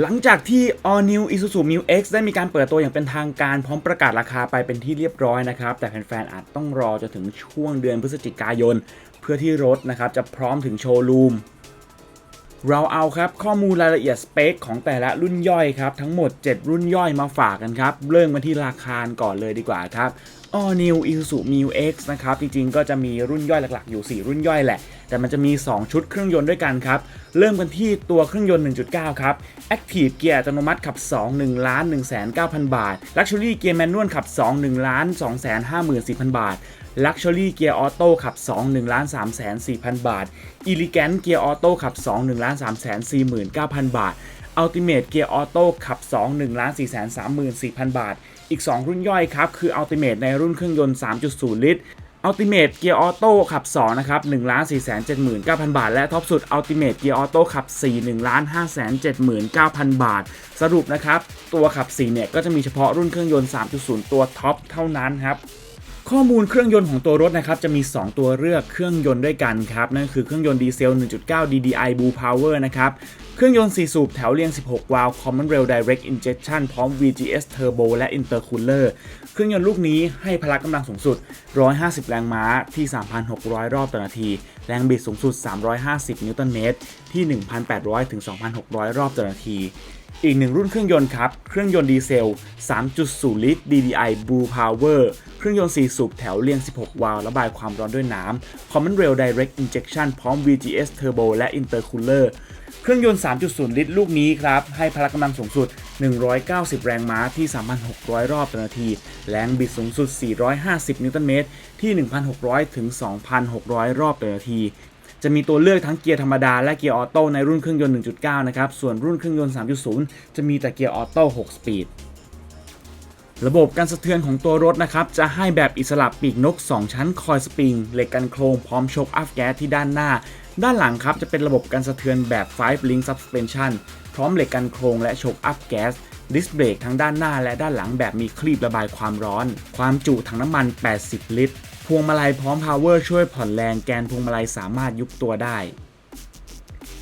หลังจากที่ All New Isuzu Mu X ได้มีการเปิดตัวอย่างเป็นทางการพร้อมประกาศราคาไปเป็นที่เรียบร้อยนะครับ แต่แฟนๆอาจต้องรอจนถึงช่วงเดือนพฤศจิกายน เพื่อที่รถนะครับจะพร้อมถึงโชว์รูม เราเอาครับข้อมูลรายละเอียดสเปคของแต่ละรุ่นย่อยครับ ทั้งหมด 7 รุ่นย่อยมาฝากกันครับ เริ่มมาที่ราคาก่อนเลยดีกว่าครับ All New Isuzu Mu X นะครับ จริงๆ ก็จะมีรุ่นย่อยหลักๆ อยู่ 4 รุ่นย่อยแหละ แต่มันจะมี 2 ชุดเครื่องยนต์ด้วยกันครับ เริ่มกันที่ตัวเครื่องยนต์ 1.9 ครับ Active เกียร์อัตโนมัติขับ 2 1ล้าน1 9 0 0 0 บาท Luxury เกียร์แมนนวลขับ 2 1ล้าน2 5 4 0 0 0 บาท Luxury เกียร์ออโต้ขับ 2 1 3 4 0 0 0 บาท Elegant เกียร์ออโต้ขับ 2 1 3 4 9 0 0 0 บาท Ultimate เกียร์ออโต้ขับ 2 1 4 3 4 0 0 0 บาท อีก 2 รุ่นย่อยครับ คือ Ultimate ในรุ่นเครื่องยนต์ 3.0 ลิตร Ultimate เกียร์ออโต้ขับ 2 นะครับ 1 4 7 9 0 0 0 บาท และท็อปสุด Ultimate เกียร์ออโต้ขับ 4 1 5 7 9 0 0 0 บาท สรุปนะครับ ตัวขับ 4 เนี่ย ก็จะมีเฉพาะรุ่นเครื่องยนต์ 3.0 ตัวท็อปเท่านั้นครับ ข้อมูลเครื่องยนต์ของตัวรถนะครับจะมี 2 ตัวเลือกเครื่องยนต์ด้วยกันครับนั่นคือเครื่องยนต์ดีเซล 1.9 DDI Blue Power นะครับเครื่องยนต์ 4 สูบแถวเรียง 16 วาล์ว Common Rail Direct Injection พร้อม VGS Turbo และ Intercooler เครื่องยนต์ลูกนี้ให้พละกำลังสูงสุด 150 แรงม้าที่ 3,600 รอบต่อนาที แรงบิดสูงสุด 350 นิวตันเมตร ที่ 1,800 ถึง 2,600 รอบต่อนาที อีกหนึ่งรุ่นเครื่องยนต์ครับ เครื่องยนต์ดีเซล 3.0 ลิตร DDI Blue Power เครื่องยนต์ 4 สูบแถวเรียง 16 วาล์วระบายความร้อนด้วยน้ำ Common Rail Direct Injection พร้อม VGS Turbo และ Intercooler เครื่องยนต์ 3.0 ลิตรลูกนี้ครับ ให้พละกำลังสูงสุด 190 แรงม้าที่ 3,600 รอบต่อนาที แรงบิดสูงสุด 450 นิวตันเมตร ที่ 1,600 ถึง 2,600 รอบต่อนาที จะมีตัวเลือกทั้งเกียร์ธรรมดาและเกียร์ออโต้ในรุ่นเครื่องยนต์ 1.9 นะครับ ส่วนรุ่นเครื่องยนต์ 3.0 จะมีแต่เกียร์ออโต้ 6 สปีดระบบการสะเทือนของตัวรถนะครับ จะให้แบบอิสระปีกนก 2 ชั้นคอยสปริง เหล็กกันโครงพร้อมโชคอัพแก๊สที่ด้านหน้า ด้านหลังครับจะเป็นระบบการสะเทือนแบบ 5 link suspension พร้อมเหล็กกันโครงและโชคอัพแก๊สดิสเบรกทั้งด้านหน้าและด้านหลังแบบมีคลีประบายความร้อน ความจุถังน้ำมัน 80 ลิตร พวงมาลัยพร้อมพาวเวอร์ช่วยผ่อนแรงแกนพวงมาลัยสามารถยุบตัวได้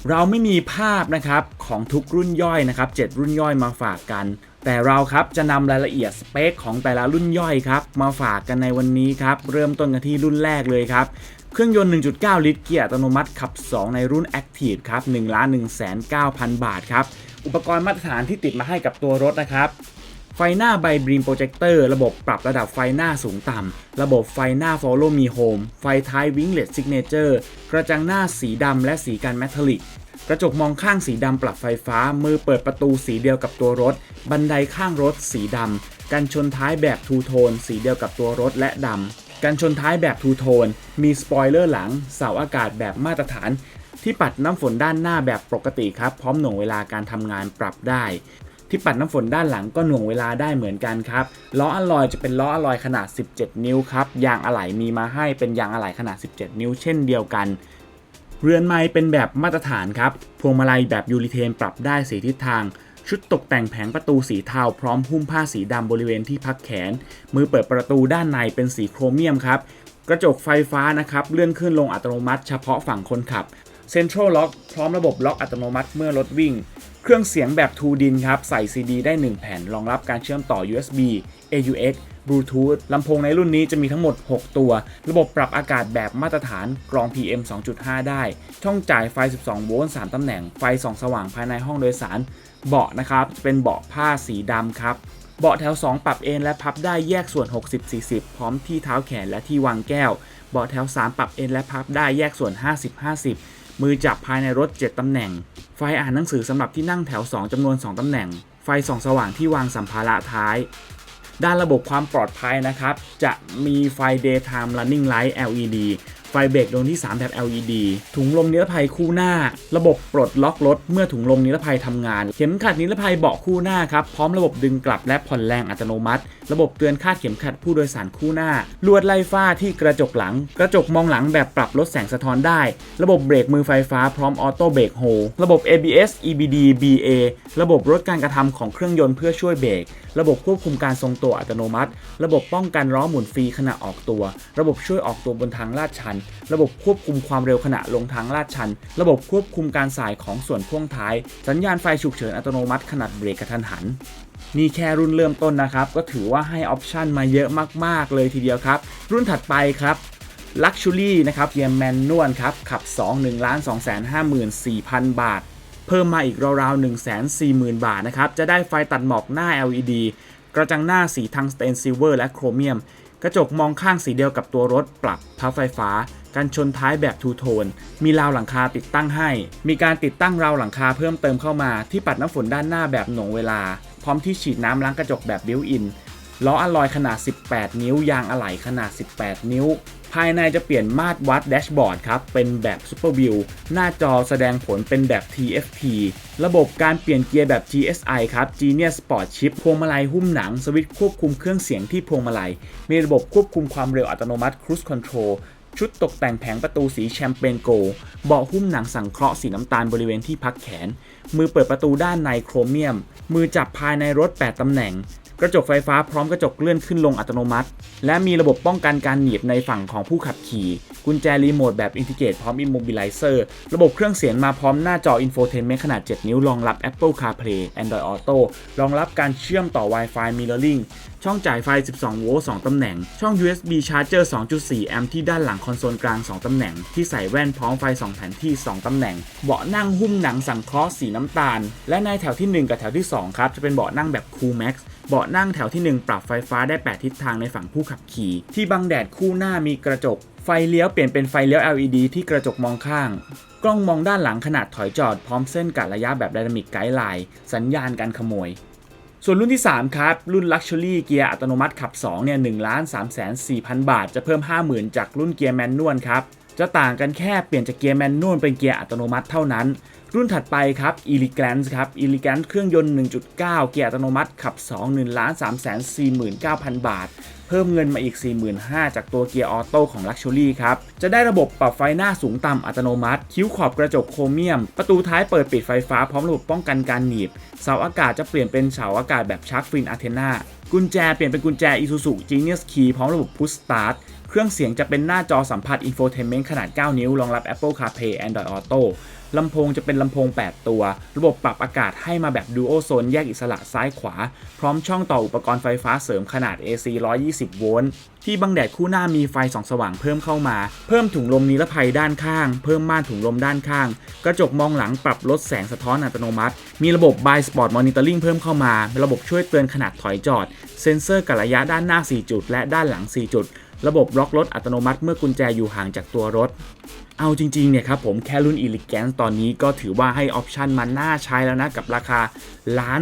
เราไม่มีภาพนะครับของทุกรุ่นย่อยนะครับ 7 รุ่นย่อยมาฝากกัน แต่เราครับจะนำรายละเอียดสเปคของแต่ละรุ่นย่อยครับมาฝากกันในวันนี้ครับ เริ่มต้นกันที่รุ่นแรกเลยครับ เครื่องยนต์ 1.9 ลิตรเกียร์อัตโนมัติขับ 2 ในรุ่น Active ครับ1ล้าน1 9 0 0 0 บาทครับ อุปกรณ์มาตรฐานที่ติดมาให้กับตัวรถนะครับ ไฟหน้าไบบีมโปรเจคเตอร์ระบบปรับระดับไฟหน้าสูงต่ำ ระบบไฟหน้า Follow Me Home ไฟท้ายวิงเล t ซิกเนเจอร์กระจังหน้าสีดำและสีกันแมทัลลิกกระจกมองข้างสีดำปรับไฟฟ้า มือเปิดประตูสีเดียวกับตัวรถ บันไดข้างรถสีดำกันชนท้ายแบบทูโทนสีเดียวกับตัวรถและดำ กันชนท้ายแบบทูโทน มีสปอยเลอร์หลัง เสาอากาศแบบมาตรฐาน ที่ปัดน้ำฝนด้านหน้าแบบปกติครับ พร้อมหน่วงเวลาการทำงานปรับได้ ที่ปัดน้ำฝนด้านหลังก็หน่วงเวลาได้เหมือนกันครับ ล้ออะลอยจะเป็นล้ออะลอยขนาด 17 นิ้วครับ ยางอะไหล่มีมาให้เป็นยางอะไหล่ขนาด 17 นิ้ว เช่นเดียวกัน เรือนไม้เป็นแบบมาตรฐานครับ พวงมาลัยแบบยูริเทนปรับได้สีทิศทาง ชุดตกแต่งแผงประตูสีเทาพร้อมหุ้มผ้าสีดำบริเวณที่พักแขน มือเปิดประตูด้านในเป็นสีโครเมียมครับ กระจกไฟฟ้านะครับ เลื่อนขึ้นลงอัตโนมัติเฉพาะฝั่งคนขับ เซ็นทรัลล็อกพร้อมระบบล็อกอัตโนมัติเมื่อรถวิ่ง เครื่องเสียงแบบ 2 ดินครับ ใส่ CD ได้ 1 แผ่น รองรับการเชื่อมต่อ USB AUX Bluetooth ลำโพงในรุ่นนี้จะมีทั้งหมด 6 ตัว ระบบปรับอากาศแบบมาตรฐานกรอง PM 2.5 ได้ ช่องจ่ายไฟ 12 โวลต์ 3 ตำแหน่ง ไฟส่องสว่างภายในห้องโดยสาร เบาะนะครับ เป็นเบาะผ้าสีดำครับ เบาะแถว 2 ปรับเอนและพับได้แยกส่วน 60-40 พร้อมที่เท้าแขนและที่วางแก้ว เบาะแถว 3 ปรับเอนและพับได้แยกส่วน 50-50 มือจับภายในรถ 7 ตำแหน่ง ไฟอ่านหนังสือสำหรับที่นั่งแถว 2จำนวน 2 ตำแหน่ง ไฟส่องสว่างที่วางสัมภาระท้าย ด้านระบบความปลอดภัยนะครับ จะมีไฟ daytime running light LED ไฟเบรกดวงที่ 3 แบบ LED ถุงลมนิรภัยคู่หน้า ระบบปลดล็อกรถเมื่อถุงลมนิรภัยทำงาน เข็มขัดนิรภัยเบาะคู่หน้าครับ พร้อมระบบดึงกลับและผ่อนแรงอัตโนมัติ ระบบเตือนคาดเข็มขัดผู้โดยสารคู่หน้า ลวดไล่ฟ้าที่กระจกหลัง กระจกมองหลังแบบปรับลดแสงสะท้อนได้ ระบบเบรกมือไฟฟ้าพร้อมออโต้เบรกโฮระบบ ABS EBD BA ระบบลดการกระทำของเครื่องยนต์เพื่อช่วยเบรก ระบบควบคุมการทรงตัวอัตโนมัติ ระบบป้องกันล้อหมุนฟรีขณะออกตัว ระบบช่วยออกตัวบนทางลาดชันระบบควบคุมความเร็วขณะลงทางลาดชัน ระบบควบคุมการสายของส่วนพ่วงท้าย สัญญาณไฟฉุกเฉินอัตโนมัติขนาดเบรกกระทันหันนี่แค่รุ่นเริ่มต้นนะครับ ก็ถือว่าให้ออปชันมาเยอะมาก ๆ เลยทีเดียวครับ รุ่นถัดไปครับ Luxury นะครับเกียร์แมนนวลครับ ขับ 2 1 2 5 4 0 0 0 บาท เพิ่มมาอีกราวๆ 1 4 0 0 0 0 บาทนะครับ จะได้ไฟตัดหมอกหน้า LED กระจังหน้าสีทังสเตนซิลเวอร์และโครเมียม กระจกมองข้างสีเดียวกับตัวรถปรับพับไฟฟ้า กันชนท้ายแบบทูโทน มีราวหลังคาติดตั้งให้ มีการติดตั้งราวหลังคาเพิ่มเติมเข้ามาที่ปัดน้ำฝนด้านหน้าแบบหน่วงเวลา พร้อมที่ฉีดน้ำล้างกระจกแบบบิวอินล้ออะลอยขนาด 18 นิ้วยางอะไหล่ขนาด 18 นิ้ว ภายในจะเปลี่ยนมาตรวัดแดชบอร์ดครับ เป็นแบบ Super View หน้าจอแสดงผลเป็นแบบ TFT ระบบการเปลี่ยนเกียร์แบบ GSI ครับ Genius Sport Chip พวงมาลัยหุ้มหนัง สวิตช์ควบคุมเครื่องเสียงที่พวงมาลัย มีระบบควบคุมความเร็วอัตโนมัติ Cruise Control ชุดตกแต่งแผงประตูสีแชมเปญโกลเบาะหุ้มหนังสังเคราะห์สีน้ำตาลบริเวณที่พักแขน มือเปิดประตูด้านในโครเมียม มือจับภายในรถ 8 ตำแหน่ง กระจกไฟฟ้าพร้อมกระจกเลื่อนขึ้นลงอัตโนมัติ และมีระบบป้องกันการหนีบในฝั่งของผู้ขับขี่ กุญแจรีโมทแบบอินทิเกตพร้อม Immobilizer ระบบเครื่องเสียงมาพร้อมหน้าจอ Infotainment ขนาด 7 นิ้วรองรับ Apple CarPlay Android Auto รองรับการเชื่อมต่อ Wi-Fi Mirroring ช่องจ่ายไฟ 12 โวลต์ 2 ตำแหน่ง ช่อง USB Charger 2.4 แอมป์ที่ด้านหลังคอนโซลกลาง 2 ตำแหน่ง ที่ใส่แว่นพร้อมไฟ 2 แผ่นที่ 2 ตำแหน่ง เบาะนั่งหุ้มหนังสังเคราะห์สีน้ำตาล และในแถวที่ 1 กับแถวที่ 2 ครับ จะเป็นเบาะนั่งแบบ Cool Max เบาะนั่งแถวที่ 1 ปรับไฟฟ้าได้ 8 ทิศทางในฝั่งผู้ขับขี่ ที่บังแดดคู่หน้ามีกระจก ไฟเลี้ยวเปลี่ยนเป็นไฟเลี้ยว LED ที่กระจกมองข้าง กล้องมองด้านหลังขนาดถอยจอดพร้อมเส้นกัดระยะแบบไดนามิกไกด์ไลน์สัญญาณการขโมย ส่วนรุ่นที่ 3 ครับ รุ่น Luxury เกียร์อัตโนมัติขับ2เนี่ย1ล้าน3แสน4พันบาท จะเพิ่ม 50,000 จากรุ่นเกียร์แมนนวลครับ จะต่างกันแค่เปลี่ยนจากเกียร์แมนนวลเป็นเกียร์อัตโนมัติเท่านั้น รุ่นถัดไปครับ Elegance ครับ Elegance เครื่องยนต์ 1.9 เกียร์อัตโนมัติขับ 2 1ล้าน3แสน49,000 บาท เพิ่มเงินมาอีก 45,000 จากตัวเกียร์ออโต้ของ Luxury ครับ จะได้ระบบปรับไฟหน้าสูงต่ำอัตโนมัติ คิ้วขอบกระจกโครเมียม ประตูท้ายเปิดปิดไฟฟ้าพร้อมระบบป้องกันการหนีบ เสาอากาศจะเปลี่ยนเป็นเสาอากาศแบบชาร์กฟินอะเทนา กุญแจเปลี่ยนเป็นกุญแจ Isuzu Genius Key พร้อมระบบ Push Start เครื่องเสียงจะเป็นหน้าจอสัมผัส Infotainment ขนาด 9 นิ้ว รองรับ Apple CarPlay Android Auto ลำโพงจะเป็นลำโพง 8 ตัว ระบบปรับอากาศให้มาแบบ Dual Zone แยกอิสระซ้ายขวา พร้อมช่องต่ออุปกรณ์ไฟฟ้าเสริมขนาด AC 120 โวลต์ ที่บังแดดคู่หน้ามีไฟส่องสว่างเพิ่มเข้ามา เพิ่มถุงลมนิรภัยด้านข้าง เพิ่มม่านถุงลมด้านข้าง กระจกมองหลังปรับลดแสงสะท้อนอัตโนมัติ มีระบบ By Spot Monitoring เพิ่มเข้ามา ระบบช่วยเตือนขนาดถอยจอด เซ็นเซอร์กัดระยะด้านหน้า 4 จุด และด้านหลัง 4 จุด ระบบล็อกรถอัตโนมัติเมื่อกุญแจอยู่ห่างจากตัวรถ เอาจริงๆเนี่ยครับผมแค่รุ่น Elegance ตอนนี้ก็ถือว่าให้ออปชันมันน่าใช้แล้วนะ กับราคาล้าน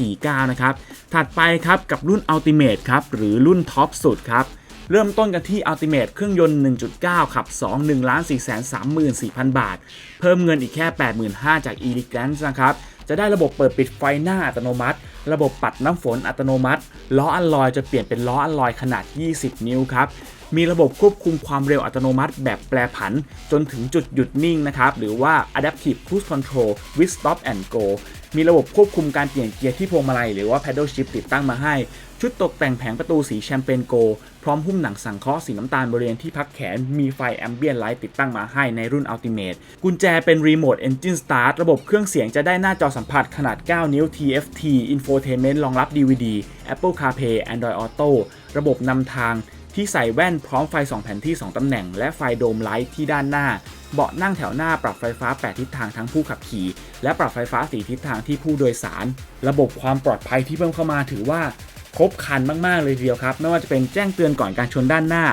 349 นะครับ ถัดไปครับกับรุ่น Ultimate ครับ หรือรุ่นท็อปสุดครับเริ่มต้นกันที่ Ultimate เครื่องยนต์ 1.9 ขับ 2 1 4 3 4 0 0บาท เพิ่มเงินอีกแค่ 85,000 จาก Elegance นะครับ จะได้ระบบเปิดปิดไฟหน้าอัตโนมัติ ระบบปัดน้ำฝนอัตโนมัติ ล้ออัลลอยจะเปลี่ยนเป็นล้ออัลลอยขนาด 20 นิ้วครับ มีระบบควบคุมความเร็วอัตโนมัติแบบแปรผัน จนถึงจุดหยุดนิ่งนะครับหรือว่า Adaptive Cruise Control with Stop and Go มีระบบควบคุมการเปลี่ยนเกียร์ที่พวงมาลัยหรือว่า Paddle Shift ติดตั้งมาให้ ชุดตกแต่งแผงประตูสีแชมเปญโก พร้อมหุ้มหนังสังเคราะห์สีน้ำตาลบริเวณที่พักแขน มีไฟแอมเบียนไลท์ติดตั้งมาให้ในรุ่น Ultimate กุญแจเป็น Remote Engine Start ระบบเครื่องเสียงจะได้หน้าจอสัมผัสขนาด 9 นิ้ว TFT Infotainment รองรับ DVD Apple CarPlay Android Auto ระบบนำทาง ที่ใส่แว่นพร้อมไฟ2แผ่นที่ 2 ตำแหน่ง และไฟโดมไลท์ที่ด้านหน้า เบาะนั่งแถวหน้าปรับไฟฟ้า 8 ทิศทางทั้งผู้ขับขี่ และปรับไฟฟ้า 4 ทิศทางที่ผู้โดยสาร ระบบความปลอดภัยที่เพิ่มเข้ามาถือว่าครบครันมาก ๆ เลยทีเดียวครับ ไม่ว่าจะเป็นแจ้งเตือนก่อนการชนด้านหน้า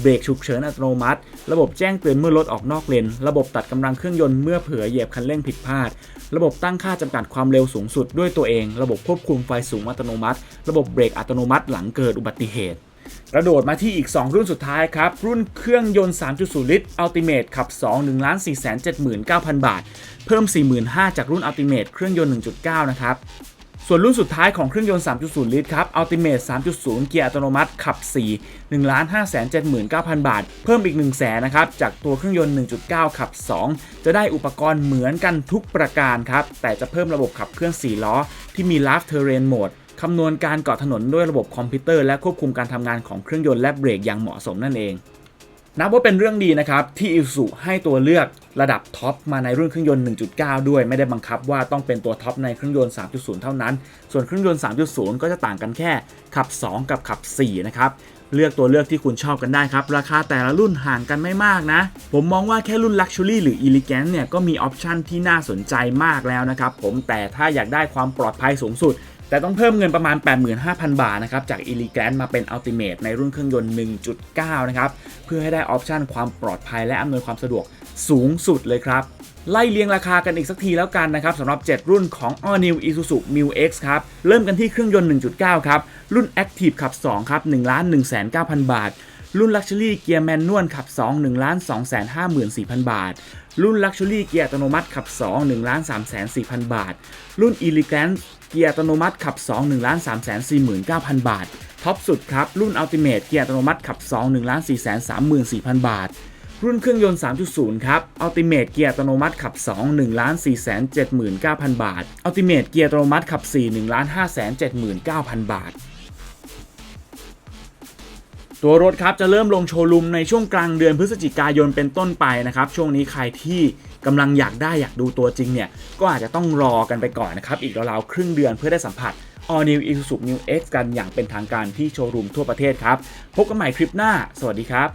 เบรกฉุกเฉินอัตโนมัติ ระบบแจ้งเตือนเมื่อรถออกนอกเลน ระบบตัดกำลังเครื่องยนต์เมื่อเผลอเหยียบคันเร่งผิดพลาด ระบบตั้งค่าจำกัดความเร็วสูงสุดด้วยตัวเอง ระบบควบคุมไฟสูงอัตโนมัติ ระบบเบรกอัตโนมัติหลังเกิดอุบัติเหตุ กระโดดมาที่อีก 2 รุ่นสุดท้ายครับ รุ่นเครื่องยนต์ 3.0 ลิตร Ultimate ขับ 2 1 4 7 9 0 0 0 บาท เพิ่ม 45,000 จากรุ่น Ultimate เครื่องยนต์ 1.9 นะครับ ส่วนรุ่นสุดท้ายของเครื่องยนต์ 3.0 ลิตรครับ Ultimate 3.0 เกียร์อัตโนมัติขับ 4 1 5 7 9 0 0 0บาท เพิ่มอีก 1 0 0 0 0แสนนะครับ จากตัวเครื่องยนต์ 1.9 ขับ 2 จะได้อุปกรณ์เหมือนกันทุกประการครับ แต่จะเพิ่มระบบขับเคลื่อน4ล้อที่มี Live Terrain Mode คำนวณการเกาะถนนด้วยระบบคอมพิวเตอร์และควบคุมการทำงานของเครื่องยนต์และเบรกอย่างเหมาะสมนั่นเอง นับว่าเป็นเรื่องดีนะครับ ที่ Isuzu ให้ตัวเลือกระดับท็อปมาในรุ่นเครื่องยนต์ 1.9 ด้วย ไม่ได้บังคับว่าต้องเป็นตัวท็อปในเครื่องยนต์ 3.0 เท่านั้น ส่วนเครื่องยนต์ 3.0 ก็จะต่างกันแค่ขับ 2 กับขับ 4 นะครับเลือกตัวเลือกที่คุณชอบกันได้ครับ ราคาแต่ละรุ่นห่างกันไม่มากนะ ผมมองว่าแค่รุ่น Luxury หรือ Elegance เนี่ย ก็มีออปชันที่น่าสนใจมากแล้วนะครับผมแต่ถ้าอยากได้ความปลอดภัยสูงสุด แต่ต้องเพิ่มเงินประมาณ 85,000 บาทนะครับจาก e l e g a n t มาเป็น Ultimate ในรุ่นเครื่องยนต์ 1.9 นะครับ เพื่อให้ได้ออปชันความปลอดภัยและอำนวยความสะดวกสูงสุดเลยครับไล่เรียงราคากันอีกสักทีแล้วกันนะครับสำหรับ 7 รุ่นของ All New Isuzu Mu X ครับ เริ่มกันที่เครื่องยนต์ 1.9 ครับ รุ่น Active ขับ 2 ครับ 1 1 9 0 0 0 บาท รุ่น Luxury เกียร์แมนนวลขับ 2 1 2 5 4 0 0 0 บาท รุ่น Luxury เกียร์อัตโนมัติขับ 2 1 3 4 0 0 0 บาท รุ่น Elegance เกียร์อัตโนมัติขับ 21,349,000 บาท ท็อปสุดครับ รุ่นอัลติเมทเกียร์อัตโนมัติขับ 21,434,000 บาท รุ่นเครื่องยนต์ 3.0 ครับอัลติเมทเกียร์อัตโนมัติขับ 2 1 4 7 9 0 0 0 บาทอัลติเมทเกียร์อัตโนมัติขับ 4 1 5 7 9 0 0 0 บาท ตัวรถครับจะเริ่มลงโชว์รูมในช่วงกลางเดือนพฤศจิกายนเป็นต้นไปนะครับ ช่วงนี้ใครที่กำลังอยากได้อยากดูตัวจริงเนี่ย ก็อาจจะต้องรอกันไปก่อนนะครับ อีกราวๆครึ่งเดือนเพื่อได้สัมผัส All New Isuzu New X กันอย่างเป็นทางการที่โชว์รูมทั่วประเทศครับ พบกันใหม่คลิปหน้า สวัสดีครับ